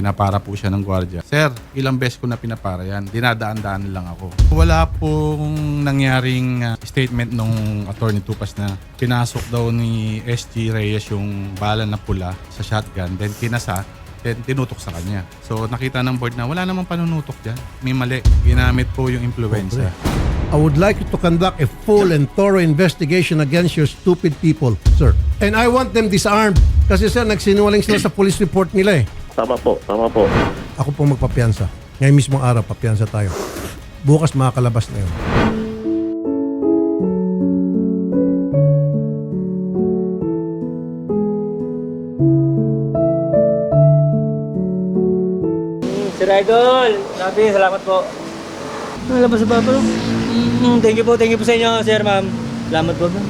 pinapara po siya ng gwardiya. Sir, ilang beses ko na pinapara yan. Dinadaan-daan lang ako. Wala pong nangyaring ah, statement nung attorney Tupas na pinasok daw ni SG Reyes yung bala na pula sa shotgun, then kinasa, then tinutok sa kanya. So nakita ng board na wala namang panunutok dyan. May mali. Ginamit po yung influenza. I would like you to conduct a full and thorough investigation against your stupid people, sir. And I want them disarmed. Kasi sir, nagsinungaling sila sa police report nila eh. Tama po, tama po. Ako pong magpapiansa. Ngayon mismong araw, papiansa tayo. Bukas makakalabas na yun. Sir Idol, sabi, salamat po. Nalabas ba po? Mm, thank you po, thank you po sa inyo, sir, ma'am. Salamat po, ma'am.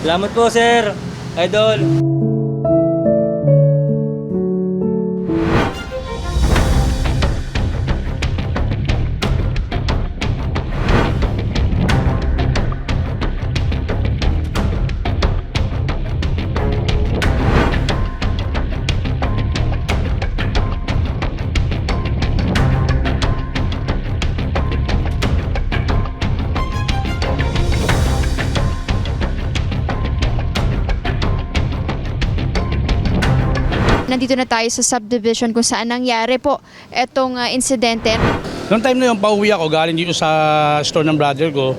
Salamat po, sir. Idol. Nandito na tayo sa subdivision kung saan nangyari po itong ah, insidente. Noong time na yun, pauwi ako galing dito sa store ng brother ko.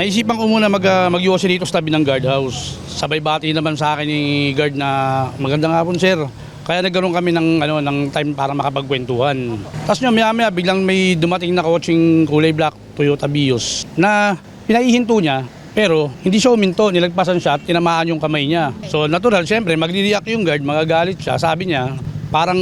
Naisipan ko muna mag, uh, mag dito sa tabi ng guardhouse. Sabay bati naman sa akin ni guard na magandang hapon sir. Kaya nagkaroon kami ng, ano, ng time para makapagkwentuhan. Tapos nyo, maya maya biglang may dumating na coaching kulay black Toyota Vios na pinaihinto niya pero hindi siya uminto, nilagpasan siya at tinamaan yung kamay niya. So natural, syempre magre-react yung guard, magagalit siya. Sabi niya, parang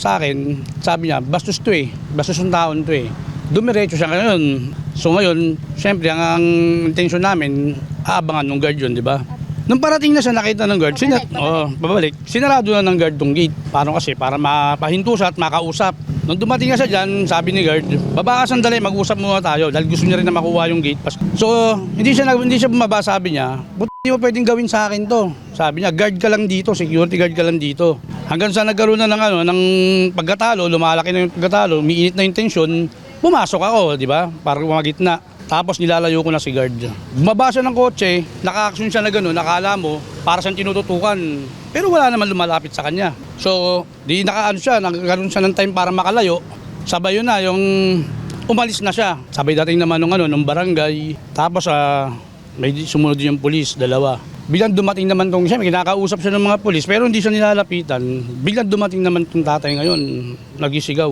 sa akin, sabi niya, bastos to eh. Bastos yung taon to eh. Dumiretso siya ngayon. So ngayon, syempre ang, ang intention namin, aabangan ng guard yun, di ba? Nung parating na siya nakita ng guard, sina oh, babalik, sinarado na ng guard tong gate. Paano kasi? Para mapahinto siya at makausap. Nung dumating na siya dyan, sabi ni guard, baba ka sandali, mag-usap muna tayo dahil gusto niya rin na makuha yung gate pass. So, hindi siya, hindi siya bumaba, sabi niya, "Buti hindi mo pwedeng gawin sa akin to. Sabi niya, guard ka lang dito, security guard ka lang dito. Hanggang sa nagkaroon na ng, ano, ng pagkatalo, lumalaki na yung pagkatalo, umiinit na yung tension, pumasok ako, di ba? Para kumagitna. Tapos nilalayo ko na si guard. Bumaba siya ng kotse, naka-action siya na gano'n, nakala mo, para siyang tinututukan. Pero wala naman lumalapit sa kanya. So, di nakaano siya, nagkaroon siya ng time para makalayo. Sabay yun na, yung umalis na siya. Sabay dating naman nung, ano, nung barangay. Tapos, ah, may sumunod yung pulis, dalawa. Biglang dumating naman tong siya, kinakausap siya ng mga pulis, pero hindi siya nilalapitan. Biglang dumating naman tong tatay ngayon, nagisigaw.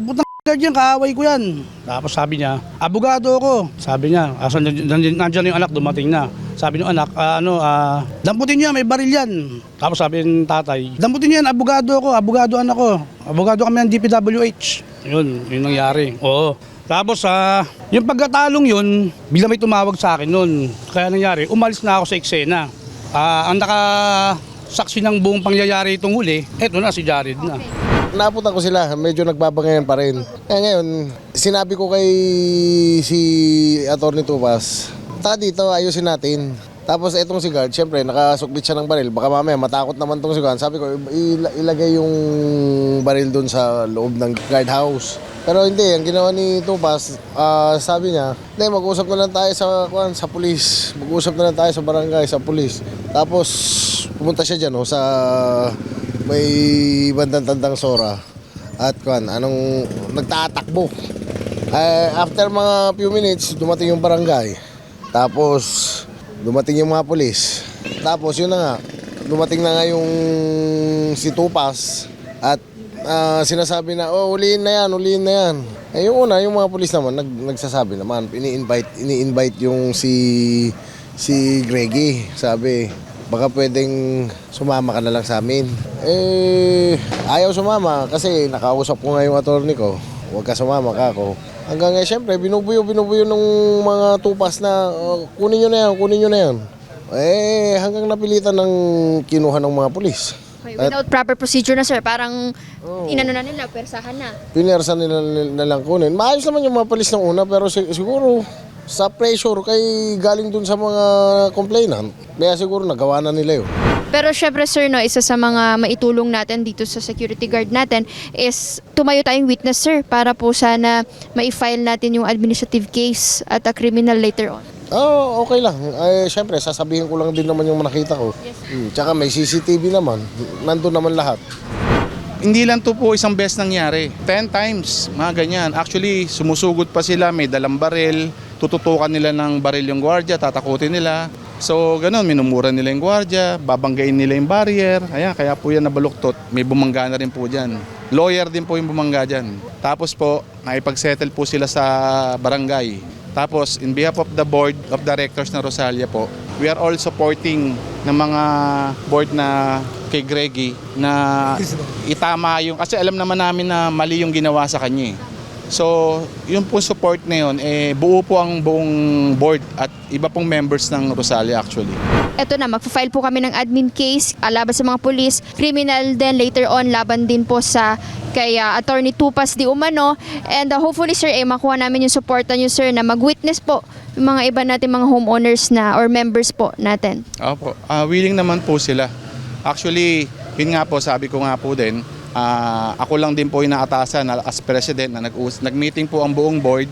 Butang guard yan, kaaway ko yan. Tapos sabi niya, abogado ako. Sabi niya, asan nandiyan, nandiyan yung anak, dumating na. Sabi ng anak, "Ah, ano, ah, damputin niyo, may baril yan. Tapos sabi ng tatay, damputin niyo yan, abogado ako, abogado anak ko. Abogado kami ng DPWH. Yun, yun nangyari. Oo. Tapos sa yung pagkatalong yun, bigla may tumawag sa akin noon. Kaya nangyari, umalis na ako sa eksena. Ah, ang nakasaksi ng buong pangyayari itong huli, eto na si Jared na. Naaputan ko sila, medyo nagbabangayan pa rin. Kaya ngayon, sinabi ko kay si Atty. Tupas, ta dito, ayusin natin. Tapos etong si guard, syempre nakasukbit siya ng baril. Baka mamaya matakot naman tong si guard. Sabi ko, il- ilagay yung baril doon sa loob ng guardhouse. Pero hindi, ang ginawa ni Tupas, ah, sabi niya, hindi, mag-usap na lang tayo sa, kuwan, sa pulis. Mag-usap na lang tayo sa barangay, sa pulis. Tapos, pumunta siya dyan, oh, sa may bandang tandang Sora. At kuan, anong nagtatakbo. Eh, after mga few minutes, dumating yung barangay. Tapos, dumating yung mga pulis. Tapos, yun na nga, dumating na nga yung si Tupas. At ah, sinasabi na, oh, uliin na yan, uliin na yan. Eh, yung una, yung mga pulis naman, nag, nagsasabi naman, ini-invite, ini-invite yung si, si Greggy. Sabi, baka pwedeng sumama ka na lang sa amin. Eh, ayaw sumama kasi nakausap ko nga yung attorney ko. Huwag ka sumama ka ako. Hanggang eh, syempre, binubuyo, binubuyo ng mga tupas na "Oh, kunin nyo na yan, kunin nyo na yan. Eh, hanggang napilitan ng kinuha ng mga pulis. Okay, without proper procedure na sir, parang inano na nila, persahan na. Pinersa nila na lang kunin. Maayos naman yung mga pulis ng una pero si- siguro sa pressure kay galing dun sa mga complainant. Kaya siguro nagawa na nila yun. Pero syempre sir, no, isa sa mga maitulong natin dito sa security guard natin is tumayo tayong witness sir para po sana ma-file natin yung administrative case at a criminal later on. Oo, okay lang. Ay, syempre, sasabihin ko lang din naman yung nakita ko. Hmm, tsaka may CCTV naman. Nandun naman lahat. Hindi lang to po isang beses nangyari. 10 times, mga ganyan. Actually, sumusugod pa sila, may dalang baril, tututukan nila ng baril yung gwardiya, tatakutin nila. So, ganun, minumura nila yung gwardiya, babanggain nila yung barrier. Ayan, kaya po yan nabaluktot. May bumangga na rin po dyan. Lawyer din po yung bumangga dyan. Tapos po, naipag-settle po sila sa barangay. Tapos, in behalf of the board of directors na Rosalia po, we are all supporting ng mga board na kay Greggy na itama yung, kasi alam naman namin na mali yung ginawa sa kanya eh. So, yung po support na yun, eh, buo po ang buong board at iba pong members ng Rosalia actually. Eto na, magpa-file po kami ng admin case laban sa mga pulis, criminal then later on laban din po sa kay ah, Attorney Tupas Di Umano and ah, hopefully sir eh makuha namin yung suporta niyo sir na mag-witness po yung mga iba natin mga homeowners na or members po natin. Opo, ah, willing naman po sila. Actually, yun nga po, sabi ko nga po din, ah, ako lang din po inaatasan na as president na nag nag-meeting po ang buong board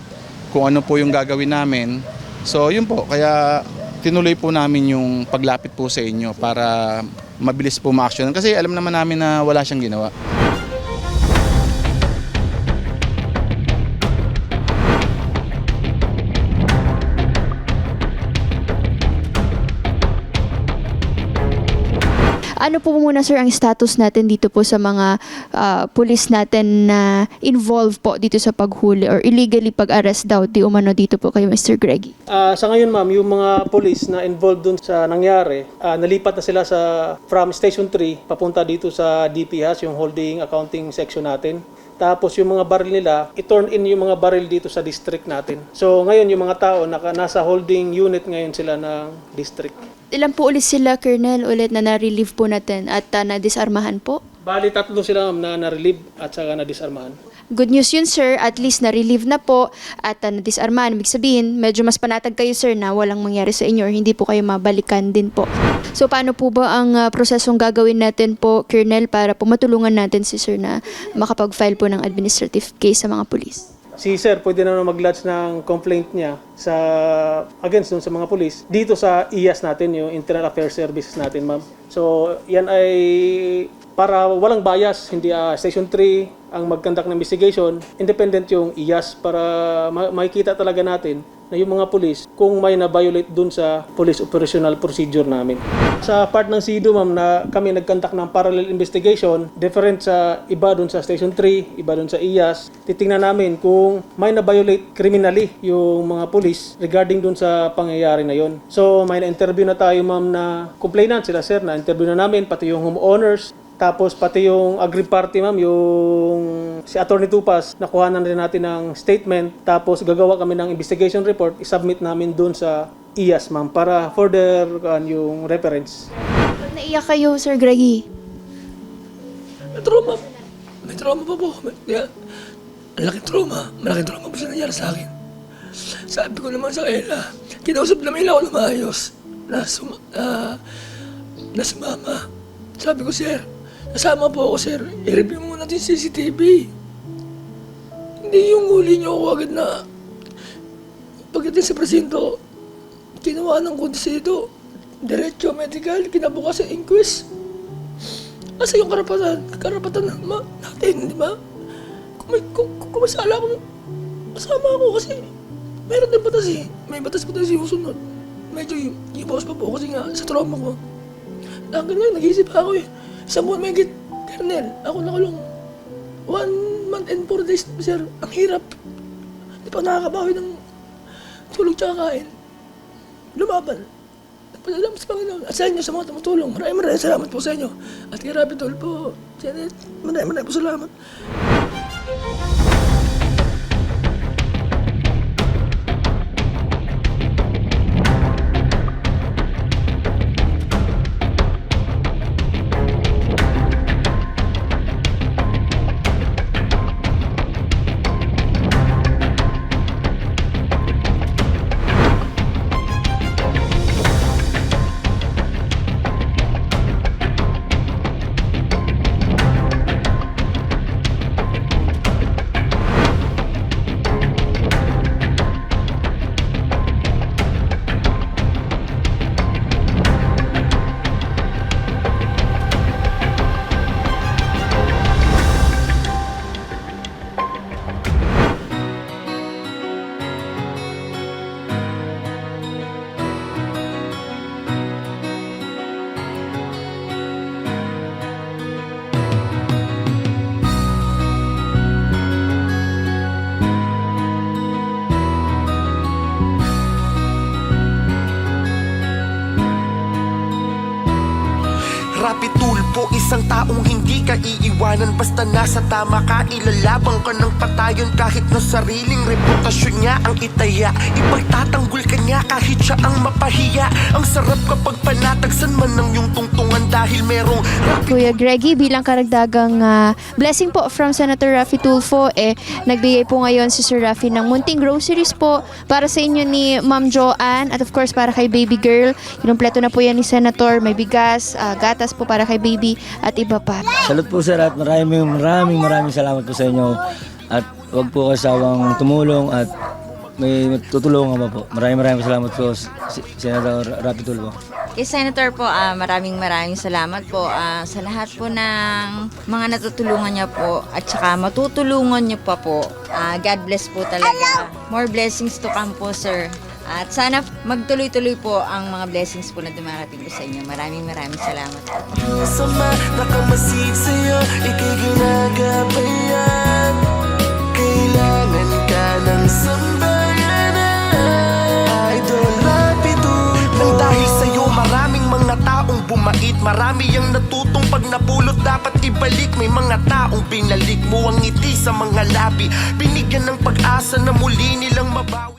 kung ano po yung gagawin namin. So yun po, kaya tinuloy po namin yung paglapit po sa inyo para mabilis po ma-action. Kasi alam naman namin na wala siyang ginawa. Ano po muna sir ang status natin dito po sa mga ah, pulis natin na involved po dito sa paghuli or illegally pag-arrest daw di umano dito po kay Mr. Greggy? Ah, sa ngayon ma'am, yung mga police na involved dun sa nangyari, ah, nalipat na sila sa from Station 3 papunta dito sa DPHAS, yung holding accounting section natin. Tapos yung mga baril nila, i-turn in yung mga baril dito sa district natin. So ngayon yung mga tao naka, nasa holding unit ngayon sila ng district. Ilan po ulit sila, Colonel, ulit na na-relieve po natin at ah, na-disarmahan po? Bali tatlo sila ma'am na na-relieve at saka na-disarmahan. Good news yun, sir. At least na-relieve na po at uh, na-disarmahan. Ibig sabihin, medyo mas panatag kayo, sir, na walang mangyari sa inyo or hindi po kayo mabalikan din po. So, paano po ba ang uh, prosesong gagawin natin po, Colonel, para po matulungan natin si sir na makapag-file po ng administrative case sa mga pulis? Si sir pwede na mag-lodge ng complaint niya sa against dun sa mga police dito sa IAS natin, yung Internal Affairs Services natin, ma'am. So, yan ay para walang bias, hindi ah, Station 3 ang mag-conduct ng investigation, independent yung IAS para ma- makikita talaga natin na yung mga police kung may na-violate dun sa police operational procedure namin. Sa part ng SIDO, ma'am, na kami nag-conduct ng parallel investigation, different sa iba dun sa Station 3, iba dun sa IAS, titingnan namin kung may na-violate criminally yung mga police regarding dun sa pangyayari na yon. So, may na-interview na tayo, ma'am, na complainant sila, sir, na interview na namin, pati yung homeowners, tapos pati yung agri party ma'am, yung si Attorney Tupas, nakuha na rin natin ng statement. Tapos gagawa kami ng investigation report, isubmit namin doon sa IAS ma'am para further uh, yung reference. Ba't naiyak kayo, Sir Greggy? May trauma. May trauma pa po. May, kaya, ang laking trauma. Malaking trauma po sa nangyari sa akin. Sabi ko naman sa kanila, kinausap naman nila ako na maayos. Na, suma, ah, na sumama. Sabi ko, sir, nasama po ako, sir. I-review mo natin yung CCTV. Hindi yung huli niyo ako agad na pagdating sa presinto, kinuha ng kondisido. Diretso medical, kinabukas sa inquest. Asa yung karapatan? Karapatan na ma, natin, di ba? Kung may, kung, kung, kung masala ako, masama ako kasi meron din batas eh. May batas po tayo sinusunod. Medyo y- ibawas pa po kasi nga sa trauma ko. Hanggang ngayon, nag-iisip pa ako eh. Sa buwan may git, Kernel, ako nakulong. One month and four days, sir. Ang hirap. Di pa nakakabawi ng tulog tsaka kain. Lumaban. Pasalamat sa Panginoon. At sa inyo, sa mga tumutulong. Maraming maraming salamat po sa inyo. At kay Rabi Tol po. Janet, maraming maraming po salamat. rapto taong hindi ka iiwanan Basta nasa tama ka, ilalabang ka ng patayon Kahit na sariling reputasyon niya ang itaya Ipagtatanggol ka niya kahit siya ang mapahiya Ang sarap kapag panatagsan man ng iyong tungtungan Dahil merong Kuya Greggy, bilang karagdagang ah, blessing po from Senator Raffy Tulfo, eh, nagbigay po ngayon si Sir Raffy ng munting groceries po para sa inyo ni Ma'am Joanne at of course para kay baby girl. Kinumpleto na po yan ni Senator. May bigas, ah, gatas po para kay baby at iba pa. Salud po sir at maraming maraming maraming salamat po sa inyo. At wag po kasawang tumulong at may tutulungan pa po. Maraming maraming salamat po, Si- Senator Rapi Tulfo. Kay Senator po, ah, maraming maraming salamat po ah, sa lahat po ng mga natutulungan niya po at saka matutulungan niyo pa po. Ah, God bless po talaga. More blessings to come po, sir. At sana magtuloy-tuloy po ang mga blessings po na dumarating po sa inyo. Maraming maraming salamat po. sama Nakamasid sa'yo, ika'y ginagabayan Kailangan ka ng sambayanan. Idol Rapitul Nang dahil sa'yo maraming mga taong bumait. Marami ang natutong pag napulot. Dapat ibalik May mga taong binalik mo ang ngiti sa mga labi. Binigyan ng pag-asa na muli nilang mabawi